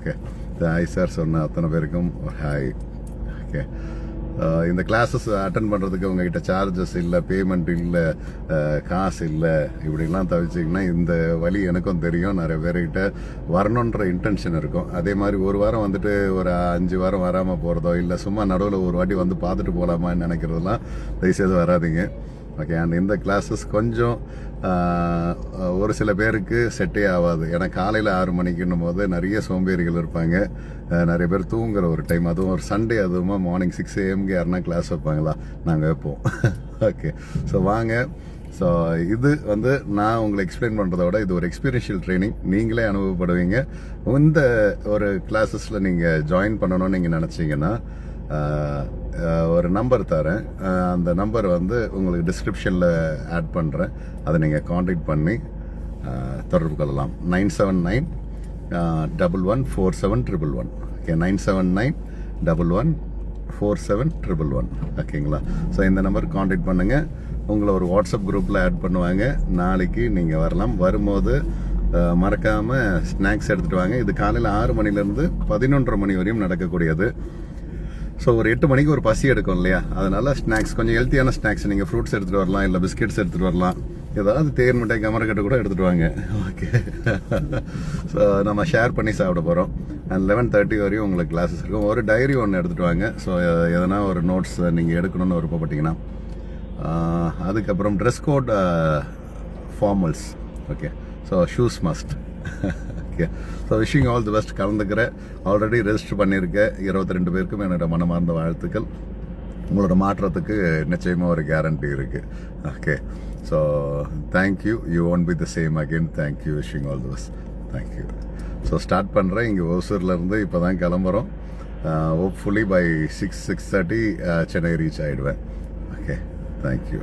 Okay hi sir சொன்ன அத்தனை பேருக்கும் ஹாய் ஓகே uh, இந்த கிளாஸஸ் அட்டன் பண்ணுறதுக்கு உங்ககிட்ட சார்ஜஸ் இல்லை பேமெண்ட் இல்லை காசு இல்லை இப்படிலாம் தவிச்சிங்கன்னா இந்த வழி எனக்கும் தெரியும். நிறைய பேர்கிட்ட வரணுன்ற இன்டென்ஷன் இருக்கும். அதே மாதிரி ஒரு வாரம் வந்துட்டு ஒரு அஞ்சு வாரம் வராமல் போகிறதோ இல்லை சும்மா நடுவில் ஒரு வாட்டி வந்து பார்த்துட்டு போகலாமான்னு நினைக்கிறதெல்லாம் தயவுசெய்து வராதீங்க. ஓகே அண்ட் இந்த கிளாஸஸ் கொஞ்சம் ஒரு சில பேருக்கு செட்டே ஆகாது. ஏன்னா காலையில் ஆறு மணிக்குன்னும் போது நிறைய சோம்பேறிகள் இருப்பாங்க. நிறைய பேர் தூங்குற ஒரு டைம் அதுவும் ஒரு சண்டே அதுவுமா மார்னிங் சிக்ஸ் ஏஎம்க்கு யாருன்னா கிளாஸ் வைப்பாங்களா? நாங்கள் வைப்போம். ஓகே ஸோ வாங்க. ஸோ இது வந்து நான் உங்களை எக்ஸ்பிளைன் பண்ணுறத விட இது ஒரு எக்ஸ்பீரியன்ஷியல் ட்ரைனிங் நீங்களே அனுபவப்படுவீங்க. இந்த ஒரு கிளாஸஸில் நீங்கள் ஜாயின் பண்ணணும்னு நீங்கள் நினச்சிங்கன்னா ஒரு நம்பர் தரேன். அந்த நம்பர் வந்து உங்களுக்கு டிஸ்கிரிப்ஷனில் ஆட் பண்ணுறேன் அதை நீங்கள் காண்டாக்ட் பண்ணி தொடர்பு கொள்ளலாம். Nine seven nine double one four seven triple one. Okay nine seven nine double one four seven triple one. ஓகேங்களா ஸோ இந்த நம்பர் காண்டாக்ட் பண்ணுங்கள் உங்களை ஒரு வாட்ஸ்அப் குரூப்பில் ஆட் பண்ணுவாங்க. நாளைக்கு நீங்கள் வரலாம். வரும்போது மறக்காமல் ஸ்நாக்ஸ் எடுத்துகிட்டு வாங்க. இது காலையில் ஆறு மணிலேருந்து பதினொன்றரை மணி வரையும் நடக்கக்கூடியது. ஸோ ஒரு எட்டு மணிக்கு ஒரு பசி எடுக்கும் இல்லையா? அதனால் ஸ்நாக்ஸ் கொஞ்சம் ஹெல்த்தியான ஸ்நாக்ஸ் நீங்கள் ஃப்ரூட்ஸ் எடுத்துகிட்டு வரலாம் இல்லை பிஸ்கெட்ஸ் எடுத்துகிட்டு வரலாம். ஏதாவது தேன் மிட்டாய் கமரக்கட்டு கூட எடுத்துகிட்டு வாங்க. ஓகே ஸோ நம்ம ஷேர் பண்ணி சாப்பிட போகிறோம் அண்ட் லெவன் தேர்ட்டி வரையும் உங்களுக்கு கிளாஸஸ் இருக்கும். ஒரு டைரி ஒன்று எடுத்துகிட்டு வாங்க. ஸோ எதனா ஒரு நோட்ஸ் நீங்கள் எடுக்கணும்னு விருப்பப்பட்டீங்கன்னா. அதுக்கப்புறம் dress code formals okay so shoes must okay so wishing all the best கலந்துக்கிறேன் already register பண்ணியிருக்கேன் இருபத்தி ரெண்டு பேருக்கும் என்னோட மனமார்ந்த வாழ்த்துக்கள். உங்களோட மாற்றத்துக்கு நிச்சயமாக ஒரு கேரண்டி இருக்குது okay so thank you you won't be the same again thank you wishing all the best thank you so start பண்ணுறேன் இங்கே ஓசூர்லேருந்து இப்போ தான் கிளம்புறோம். Hopefully by six six thirty Chennai reach ஆகிடுவேன் okay thank you